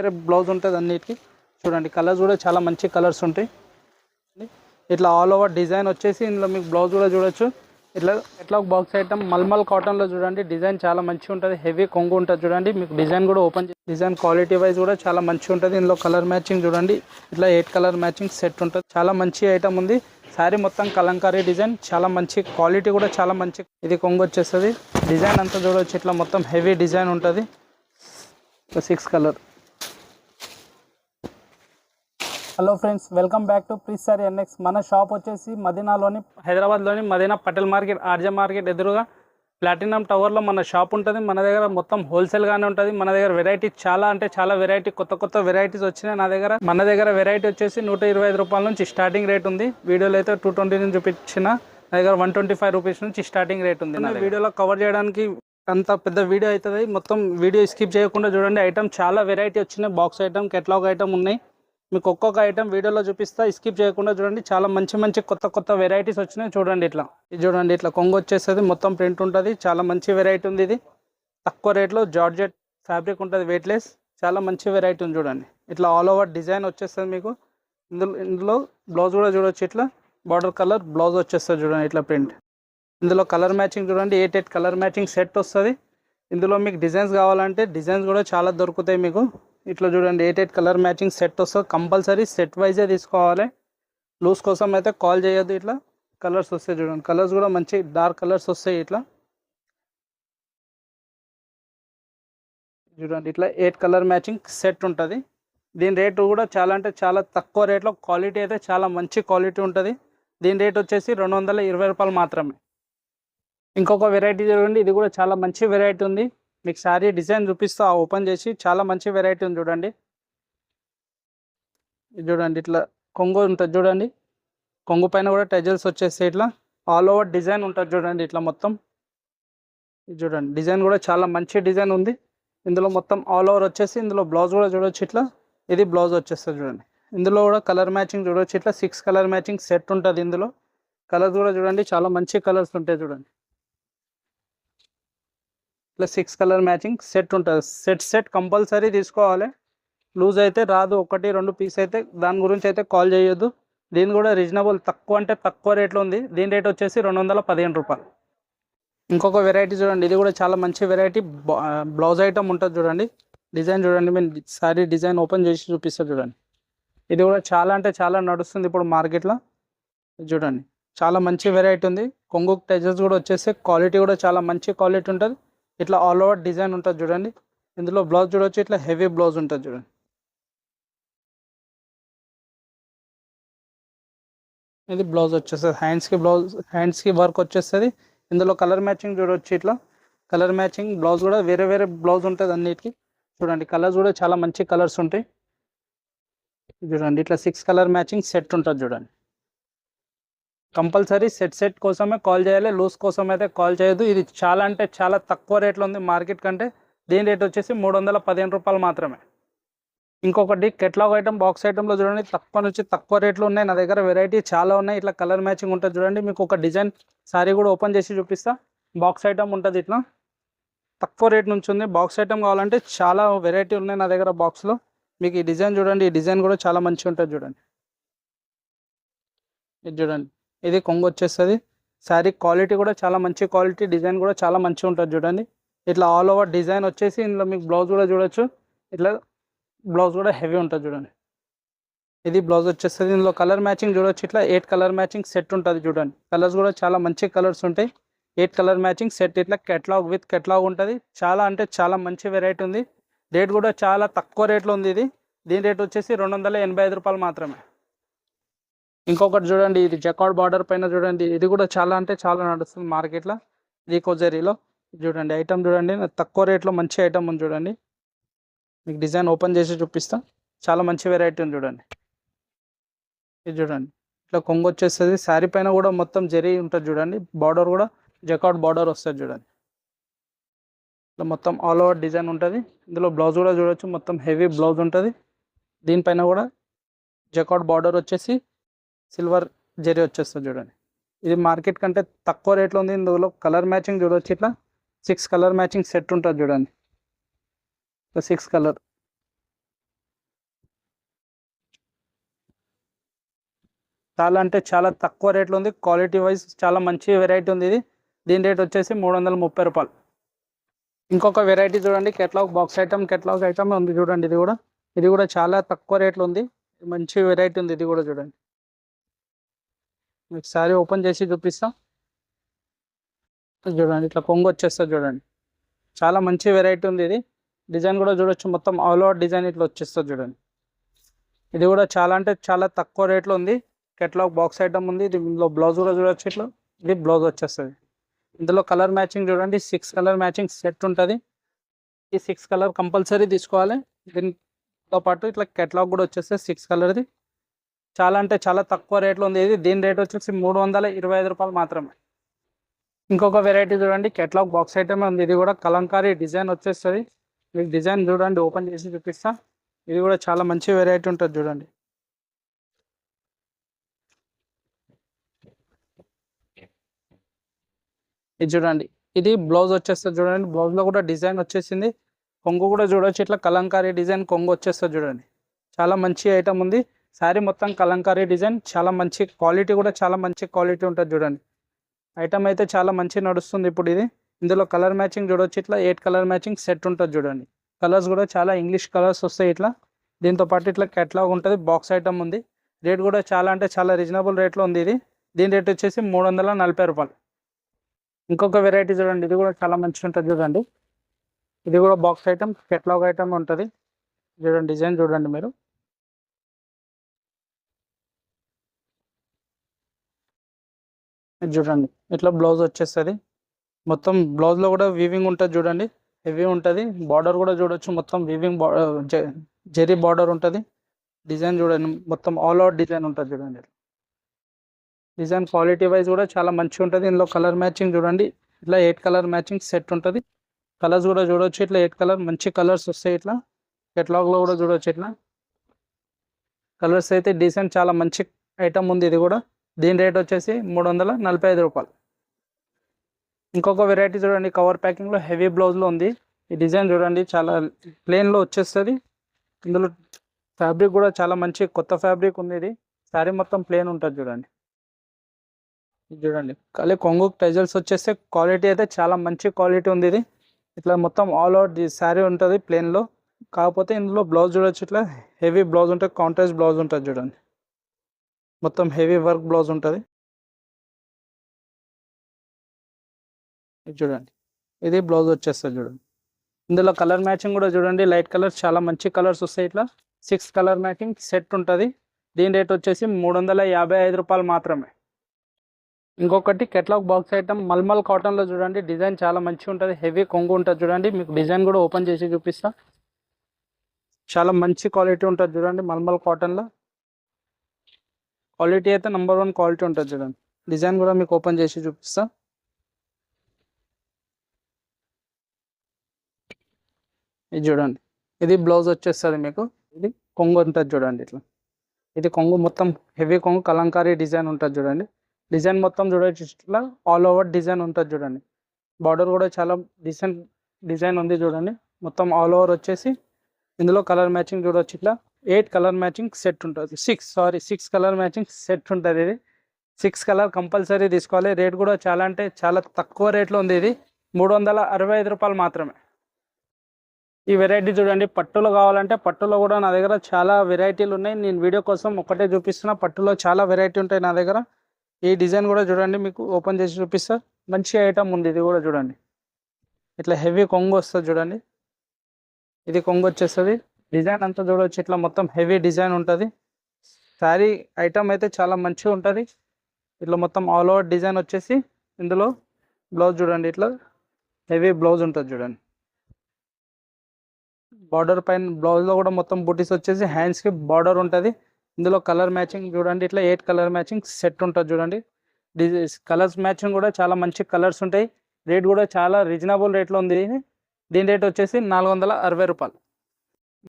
వేరే బ్లౌజ్ ఉంటుంది అన్నిటికీ. చూడండి కలర్స్ కూడా చాలా మంచి కలర్స్ ఉంటాయి. ఇట్లా ఆల్ ఓవర్ డిజైన్ వచ్చేసి ఇందులో మీకు బ్లౌజ్ కూడా చూడొచ్చు. ఇట్లా ఎట్లా బాక్స్ ఐటమ్ మల్మల్ కాటన్లో చూడండి డిజైన్ చాలా మంచిగా ఉంటుంది. హెవీ కొంగు ఉంటుంది చూడండి మీకు డిజైన్ కూడా ఓపెన్ డిజైన్ క్వాలిటీ వైజ్ కూడా చాలా మంచిగా ఉంటుంది. ఇందులో కలర్ మ్యాచింగ్ చూడండి ఇట్లా ఎయిట్ కలర్ మ్యాచింగ్ సెట్ ఉంటుంది. చాలా మంచి ఐటమ్ ఉంది. శారీ మొత్తం కలంకారీ డిజైన్ చాలా మంచి క్వాలిటీ కూడా చాలా మంచి ఇది కొంగు వచ్చేస్తుంది. డిజైన్ అంతా చూడవచ్చు ఇట్లా మొత్తం హెవీ డిజైన్ ఉంటుంది. Six colour hello friends welcome back to please sir NX మన షాప్ వచ్చేసి మదీనాలోని హైదరాబాద్లోని Madina Patel market RJ market ఎదురుగా ప్లాటినం టవర్లో మన షాప్ ఉంటుంది. మన దగ్గర మొత్తం హోల్సేల్గానే ఉంటుంది. మన దగ్గర వెరైటీ చాలా అంటే చాలా వెరైటీ కొత్త కొత్త వెరైటీస్ వచ్చినాయి నా దగ్గర. మన దగ్గర వెరైటీ వచ్చేసి నూట ఇరవై ఐదు రూపాయల నుంచి స్టార్టింగ్ రేట్ ఉంది. వీడియోలో అయితే టూ ట్వంటీ నుంచి చూపించిన నా దగ్గర వన్ ట్వంటీ ఫైవ్ రూపీస్ నుంచి స్టార్టింగ్ రేట్ ఉంది నా వీడియోలో కవర్ చేయడానికి అంత పెద్ద వీడియో అవుతుంది. మొత్తం వీడియో స్కిప్ చేయకుండా చూడండి. ఐటమ్ చాలా వెరైటీ వచ్చినాయి. బాక్స్ ఐటమ్ కెట్లాగ్ ఐటమ్ ఉన్నాయి. మీకు ఒక్కొక్క ఐటమ్ వీడియోలో చూపిస్తా. స్కిప్ చేయకుండా చూడండి. చాలా మంచి మంచి కొత్త కొత్త వెరైటీస్ వచ్చినాయి. చూడండి ఇట్లా. ఇది చూడండి ఇట్లా కొంగు వచ్చేస్తుంది మొత్తం ప్రింట్ ఉంటుంది. చాలా మంచి వెరైటీ ఉంది ఇది. తక్కువ రేట్లో జార్జెట్ ఫ్యాబ్రిక్ ఉంటుంది వెయిట్లెస్ చాలా మంచి వెరైటీ ఉంది చూడండి. ఇట్లా ఆల్ ఓవర్ డిజైన్ వచ్చేస్తుంది మీకు. ఇందులో ఇందులో బ్లౌజ్ కూడా చూడొచ్చు ఇట్లా. బార్డర్ కలర్ బ్లౌజ్ వచ్చేస్తుంది చూడండి ఇట్లా ప్రింట్ ఇందులో కలర్ మ్యాచింగ్ చూడండి. Eight eight colour matching set వస్తుంది. ఇందులో మీకు డిజైన్స్ కావాలంటే డిజైన్స్ కూడా చాలా దొరుకుతాయి మీకు. ఇట్లా చూడండి eight eight colour matching set వస్తుంది. కంపల్సరీ సెట్ వైజే తీసుకోవాలి. లూజ్ కోసం అయితే కాల్ చేయొద్దు ఇట్లా. కలర్స్ వస్తాయి చూడండి. కలర్స్ కూడా మంచి డార్క్ కలర్స్ వస్తాయి ఇట్లా. చూడండి ఇట్లా ఎయిట్ కలర్ మ్యాచింగ్ సెట్ ఉంటుంది. దీని రేటు కూడా చాలా అంటే చాలా తక్కువ రేట్లో క్వాలిటీ అయితే చాలా మంచి క్వాలిటీ ఉంటుంది. దీని రేట్ వచ్చేసి రెండు వందల ఇరవై రూపాయలు మాత్రమే. ఇంకొక వెరైటీ చూడండి ఇది కూడా చాలా మంచి వెరైటీ ఉంది. మీకు శారీ డిజైన్ చూపిస్తా ఓపెన్ చేసి చాలా మంచి వెరైటీ ఉంది చూడండి. ఇది చూడండి ఇట్లా కొంగు ఉంటుంది చూడండి. కొంగు పైన కూడా టెజల్స్ వచ్చేస్తే ఇట్లా. ఆల్ ఓవర్ డిజైన్ ఉంటుంది చూడండి ఇట్లా మొత్తం. ఇది చూడండి డిజైన్ కూడా చాలా మంచి డిజైన్ ఉంది. ఇందులో మొత్తం ఆల్ ఓవర్ వచ్చేసి ఇందులో బ్లౌజ్ కూడా చూడొచ్చు ఇట్లా. ఇది బ్లౌజ్ వచ్చేస్తుంది చూడండి. ఇందులో కూడా కలర్ మ్యాచింగ్ చూడొచ్చు ఇట్లా. సిక్స్ కలర్ మ్యాచింగ్ సెట్ ఉంటుంది ఇందులో. కలర్స్ కూడా చూడండి చాలా మంచి కలర్స్ ఉంటాయి చూడండి. Plus six colour matching set ఉంటుంది. సెట్ సెట్ కంపల్సరీ తీసుకోవాలి. లూజ్ అయితే రాదు. ఒకటి రెండు పీస్ అయితే దాని గురించి అయితే కాల్ చేయొద్దు. దీని కూడా రీజనబుల్. తక్కువ అంటే తక్కువ రేట్లో ఉంది. దీని రేట్ వచ్చేసి రెండు వందల పదిహేను రూపాయలు. ఇంకొక వెరైటీ చూడండి. ఇది కూడా చాలా మంచి వెరైటీ. బ్లౌజ్ ఐటమ్ ఉంటుంది చూడండి. డిజైన్ చూడండి. మేము సారీ డిజైన్ ఓపెన్ చేసి చూపిస్తా చూడండి. ఇది కూడా చాలా అంటే చాలా నడుస్తుంది ఇప్పుడు మార్కెట్లో. చూడండి. చాలా మంచి వెరైటీ ఉంది. కొంగు టెజెస్ కూడా వచ్చేసి క్వాలిటీ కూడా చాలా మంచి క్వాలిటీ ఉంటుంది. ఇట్లా ఆల్ ఓవర్ డిజైన్ ఉంటుంది చూడండి. ఇందులో బ్లౌజ్ చూడవచ్చు ఇట్లా హెవీ బ్లౌజ్ ఉంటుంది చూడండి. ఇది బ్లౌజ్ వచ్చేస్తుంది. హ్యాండ్స్కి బ్లౌజ్ హ్యాండ్స్కి వర్క్ వచ్చేస్తుంది. ఇందులో కలర్ మ్యాచింగ్ చూడవచ్చు ఇట్లా. కలర్ మ్యాచింగ్ బ్లౌజ్ కూడా వేరే వేరే బ్లౌజ్ ఉంటుంది అన్నిటికి. చూడండి కలర్స్ కూడా చాలా మంచి కలర్స్ ఉంటాయి. చూడండి ఇట్లా సిక్స్ కలర్ మ్యాచింగ్ సెట్ ఉంటుంది చూడండి. కంపల్సరీ సెట్ సెట్ కోసమే కాల్ చేయాలి లూజ్ కోసం అయితే కాల్ చేయొద్దు. ఇది చాలా అంటే చాలా తక్కువ రేట్లో ఉంది మార్కెట్ కంటే. దీని రేట్ వచ్చేసి మూడు వందల పదిహేను రూపాయలు మాత్రమే. ఇంకొకటి కెట్లాగ్ ఐటమ్ బాక్స్ ఐటమ్లో చూడండి తక్కువ నుంచి తక్కువ రేట్లు ఉన్నాయి. నా దగ్గర వెరైటీ చాలా ఉన్నాయి. ఇట్లా కలర్ మ్యాచింగ్ ఉంటుంది చూడండి. మీకు ఒక డిజైన్ సారీ కూడా ఓపెన్ చేసి చూపిస్తా. బాక్స్ ఐటమ్ ఉంటుంది ఇట్లా. తక్కువ రేట్ నుంచి ఉంది. బాక్స్ ఐటమ్ కావాలంటే చాలా వెరైటీ ఉన్నాయి నా దగ్గర బాక్స్లో. మీకు ఈ డిజైన్ చూడండి. ఈ డిజైన్ కూడా చాలా మంచిగా ఉంటుంది చూడండి. ఇది చూడండి. ఇది కొంగు వచ్చేస్తుంది. శారీ క్వాలిటీ కూడా చాలా మంచి క్వాలిటీ డిజైన్ కూడా చాలా మంచిగా ఉంటుంది చూడండి. ఇట్లా ఆల్ ఓవర్ డిజైన్ వచ్చేసి ఇందులో మీకు బ్లౌజ్ కూడా చూడొచ్చు. ఇట్లా బ్లౌజ్ కూడా హెవీ ఉంటుంది చూడండి. ఇది బ్లౌజ్ వచ్చేస్తుంది. ఇందులో కలర్ మ్యాచింగ్ చూడొచ్చు. ఇట్లా ఎయిట్ కలర్ మ్యాచింగ్ సెట్ ఉంటుంది చూడండి. కలర్స్ కూడా చాలా మంచి కలర్స్ ఉంటాయి. ఎయిట్ కలర్ మ్యాచింగ్ సెట్ ఇట్లా కెట్లాగ్ విత్ కెట్లాగ్ ఉంటుంది. చాలా అంటే చాలా మంచి వెరైటీ ఉంది. రేట్ కూడా చాలా తక్కువ రేట్లో ఉంది ఇది. దీని రేట్ వచ్చేసి రెండు వందల ఎనభై ఐదు రూపాయలు మాత్రమే. ఇంకొకటి చూడండి ఇది జకాడ్ బార్డర్ పైన చూడండి ఇది కూడా చాలా అంటే చాలా నడుస్తుంది మార్కెట్లో రీకోజరీలో చూడండి ఐటమ్ చూడండి తక్కువ రేట్లో మంచి ఐటమ్ ఉంది చూడండి. మీకు డిజైన్ ఓపెన్ చేసి చూపిస్తా. చాలా మంచి వెరైటీ ఉంది చూడండి. ఇది చూడండి ఇట్లా కొంగు వచ్చేస్తుంది. శారీ పైన కూడా మొత్తం జరీ ఉంటుంది చూడండి. బార్డర్ కూడా జకాడ్ బార్డర్ వస్తుంది చూడండి. ఇట్లా మొత్తం ఆల్ ఓవర్ డిజైన్ ఉంటుంది. ఇందులో బ్లౌజ్ కూడా చూడొచ్చు. మొత్తం హెవీ బ్లౌజ్ ఉంటుంది. దీనిపైన కూడా జకాడ్ బార్డర్ వచ్చేసి సిల్వర్ జరీ వచ్చేస్తుంది చూడండి. ఇది మార్కెట్ కంటే తక్కువ రేట్లో ఉంది. ఇందులో కలర్ మ్యాచింగ్ చూడవచ్చు ఇట్లా. సిక్స్ కలర్ మ్యాచింగ్ సెట్ ఉంటుంది చూడండి. Six colour. చాలా అంటే చాలా తక్కువ రేట్లో ఉంది. క్వాలిటీ వైజ్ చాలా మంచి వెరైటీ ఉంది ఇది. దీని రేట్ వచ్చేసి మూడు వందల ముప్పై రూపాయలు. ఇంకొక వెరైటీ చూడండి. Catalogue box item catalogue item ఉంది చూడండి ఇది కూడా. ఇది కూడా చాలా తక్కువ రేట్లో ఉంది. మంచి వెరైటీ ఉంది ఇది కూడా చూడండి. మీకు సారీ ఓపెన్ చేసి చూపిస్తాం. చూడండి ఇట్లా కొంగు వచ్చేస్తుంది చూడండి. చాలా మంచి వెరైటీ ఉంది ఇది. డిజైన్ కూడా చూడొచ్చు మొత్తం ఆల్ ఓవర్ డిజైన్ ఇట్లా వచ్చేస్తుంది చూడండి. ఇది కూడా చాలా అంటే చాలా తక్కువ రేట్లో ఉంది. కెట్లాగ్ బాక్స్ ఐటమ్ ఉంది. దీనిలో బ్లౌజ్ కూడా చూడొచ్చు ఇట్లా. ఇది బ్లౌజ్ వచ్చేస్తుంది. ఇందులో కలర్ మ్యాచింగ్ చూడండి. సిక్స్ కలర్ మ్యాచింగ్ సెట్ ఉంటుంది. ఈ సిక్స్ కలర్ కంపల్సరీ తీసుకోవాలి. దీనితో పాటు ఇట్లా కెట్లాగ్ కూడా వచ్చేస్తుంది. సిక్స్ కలర్ది చాలా అంటే చాలా తక్కువ రేట్లో ఉంది. ఇది దీని రేట్ వచ్చేసి మూడు వందల ఇరవై ఐదు రూపాయలు మాత్రమే. ఇంకొక వెరైటీ చూడండి. కెట్లాగ్ బాక్స్ ఐటమ్ ఉంది. ఇది కూడా కలంకారీ డిజైన్ వచ్చేస్తుంది. మీకు డిజైన్ చూడండి. ఓపెన్ చేసి చూపిస్తా. ఇది కూడా చాలా మంచి వెరైటీ ఉంటుంది చూడండి. ఇది చూడండి. ఇది బ్లౌజ్ వచ్చేస్తుంది చూడండి. బ్లౌజ్లో కూడా డిజైన్ వచ్చేసింది. కొంగు కూడా చూడొచ్చు. ఇట్లా కలంకారీ డిజైన్ కొంగు వచ్చేస్తుంది చూడండి. చాలా మంచి ఐటమ్ ఉంది. శారీ మొత్తం కలంకారీ డిజైన్ చాలా మంచి క్వాలిటీ కూడా చాలా మంచి క్వాలిటీ ఉంటుంది చూడండి. ఐటమ్ అయితే చాలా మంచి నడుస్తుంది ఇప్పుడు ఇది. ఇందులో కలర్ మ్యాచింగ్ చూడొచ్చు ఇట్లా ఎయిట్ కలర్ మ్యాచింగ్ సెట్ ఉంటుంది చూడండి. కలర్స్ కూడా చాలా ఇంగ్లీష్ కలర్స్ వస్తాయి ఇట్లా. దీంతో పాటు ఇట్లా కెట్లాగ్ ఉంటుంది బాక్స్ ఐటమ్ ఉంది. రేట్ కూడా చాలా అంటే చాలా రీజనబుల్ రేట్లో ఉంది ఇది. దీని రేట్ వచ్చేసి మూడు వందల నలభై రూపాయలు. ఇంకొక వెరైటీ చూడండి ఇది కూడా చాలా మంచిగా ఉంటుంది చూడండి. ఇది కూడా బాక్స్ ఐటమ్ కెట్లాగ్ ఐటమ్ ఉంటుంది. చూడండి డిజైన్ చూడండి మీరు. చూడండి. ఇట్లా బ్లౌజ్ వచ్చేస్తుంది? మొత్తం బ్లౌజ్లో కూడా వీవింగ్ ఉంటుంది చూడండి. హెవీ ఉంటుంది. బార్డర్ కూడా చూడొచ్చు. మొత్తం వీవింగ్ జెరీ బార్డర్ ఉంటుంది. డిజైన్ చూడండి. మొత్తం ఆల్ అవుట్ డిజైన్ ఉంటుంది చూడండి. డిజైన్ క్వాలిటీ వైజ్ కూడా చాలా మంచిగా ఉంటుంది. ఇందులో కలర్ మ్యాచింగ్ చూడండి. ఇట్లా ఎయిట్ కలర్ మ్యాచింగ్ సెట్ ఉంటుంది. కలర్స్ కూడా చూడొచ్చు. ఇట్లా ఎయిట్ కలర్ మంచి కలర్స్ వస్తాయి ఇట్లా. కెట్లాగ్లో కూడా చూడొచ్చు ఇట్లా. కలర్స్ అయితే డిజైన్ చాలా మంచి ఐటమ్ ఉంది ఇది కూడా. దీని రేట్ వచ్చేసి మూడు వందల నలభై ఐదు రూపాయలు. ఇంకొక వెరైటీ చూడండి కవర్ ప్యాకింగ్లో హెవీ బ్లౌజ్లో ఉంది. ఈ డిజైన్ చూడండి చాలా ప్లెయిన్లో వచ్చేస్తుంది. ఇందులో ఫ్యాబ్రిక్ కూడా చాలా మంచి కొత్త ఫ్యాబ్రిక్ ఉంది ఇది. శారీ మొత్తం ప్లెయిన్ ఉంటుంది చూడండి. ఇది చూడండి ఖాళీ కొంగు టైజల్స్ వచ్చేస్తే క్వాలిటీ అయితే చాలా మంచి క్వాలిటీ ఉంది ఇది. ఇట్లా మొత్తం ఆల్ అవుట్ శారీ ఉంటుంది ప్లెయిన్లో కాకపోతే ఇందులో బ్లౌజ్ చూడొచ్చు ఇట్లా. హెవీ బ్లౌజ్ ఉంటుంది కాంట్రాస్ట్ బ్లౌజ్ ఉంటుంది చూడండి. మొత్తం హెవీ వర్క్ బ్లౌజ్ ఉంటుంది. ఇది చూడండి. ఇది బ్లౌజ్ వచ్చేస్తుంది చూడండి ఇందులో కలర్ మ్యాచింగ్ కూడా చూడండి. లైట్ కలర్స్ చాలా మంచి కలర్స్ వస్తాయి ఇట్లా. సిక్స్ కలర్ మ్యాచింగ్ సెట్ ఉంటుంది. దీని రేట్ వచ్చేసి మూడు వందల యాభై ఐదు రూపాయలు మాత్రమే. ఇంకొకటి కెట్లాగ్ బాక్స్ ఐటమ్ మల్మల్ కాటన్లో చూడండి. డిజైన్ చాలా మంచిగా ఉంటుంది. హెవీ కొంగు ఉంటుంది చూడండి. మీకు డిజైన్ కూడా ఓపెన్ చేసి చూపిస్తా. చాలా మంచి క్వాలిటీ ఉంటుంది చూడండి మల్మల్ కాటన్లో క్వాలిటీ అయితే నెంబర్ వన్ క్వాలిటీ ఉంటుంది చూడండి. డిజైన్ కూడా మీకు ఓపెన్ చేసి చూపిస్తా. ఇది చూడండి. ఇది బ్లౌజ్ వచ్చేస్తుంది మీకు. ఇది కొంగు ఉంటుంది చూడండి ఇట్లా. ఇది కొంగు మొత్తం హెవీ కొంగు కలంకారీ డిజైన్ ఉంటుంది చూడండి. డిజైన్ మొత్తం చూడొచ్చు ఇట్లా. ఆల్ ఓవర్ డిజైన్ ఉంటుంది చూడండి. బార్డర్ కూడా చాలా డిసెంట్ డిజైన్ ఉంది చూడండి. మొత్తం ఆల్ ఓవర్ వచ్చేసి ఇందులో కలర్ మ్యాచింగ్ చూడొచ్చు ఇట్లా. ఎయిట్ కలర్ మ్యాచింగ్ సెట్ ఉంటుంది. Six sorry six colour matching set ఉంటుంది ఇది. సిక్స్ కలర్ కంపల్సరీ తీసుకోవాలి. రేట్ కూడా చాలా అంటే చాలా తక్కువ రేట్లో ఉంది ఇది. మూడు వందల అరవై ఐదు రూపాయలు మాత్రమే. ఈ వెరైటీ చూడండి. పట్టులో కావాలంటే పట్టులో కూడా నా దగ్గర చాలా వెరైటీలు ఉన్నాయి. నేను వీడియో కోసం ఒకటే చూపిస్తున్నా. పట్టులో చాలా వెరైటీ ఉంటాయి నా దగ్గర. ఈ డిజైన్ కూడా చూడండి. మీకు ఓపెన్ చేసి చూపిస్తా. మంచి ఐటమ్ ఉంది ఇది కూడా చూడండి. ఇట్లా హెవీ కొంగు వస్తుంది చూడండి. ఇది కొంగు వచ్చేస్తుంది. డిజైన్ అంతా చూడవచ్చు ఇట్లా మొత్తం హెవీ డిజైన్ ఉంటుంది. శారీ ఐటమ్ అయితే చాలా మంచిగా ఉంటుంది. ఇట్లా మొత్తం ఆల్ ఓవర్ డిజైన్ వచ్చేసి ఇందులో బ్లౌజ్ చూడండి. ఇట్లా హెవీ బ్లౌజ్ ఉంటుంది చూడండి. బార్డర్ పైన బ్లౌజ్లో కూడా మొత్తం బుటీస్ వచ్చేసి హ్యాండ్స్కి బార్డర్ ఉంటుంది. ఇందులో కలర్ మ్యాచింగ్ చూడండి. ఇట్లా ఎయిట్ కలర్ మ్యాచింగ్ సెట్ ఉంటుంది చూడండి. డిజైన్స్ కలర్స్ మ్యాచింగ్ కూడా చాలా మంచి కలర్స్ ఉంటాయి. రేట్ కూడా చాలా రీజనబుల్ రేట్లో ఉంది. దీని రేట్ వచ్చేసి నాలుగు వందల అరవై రూపాయలు.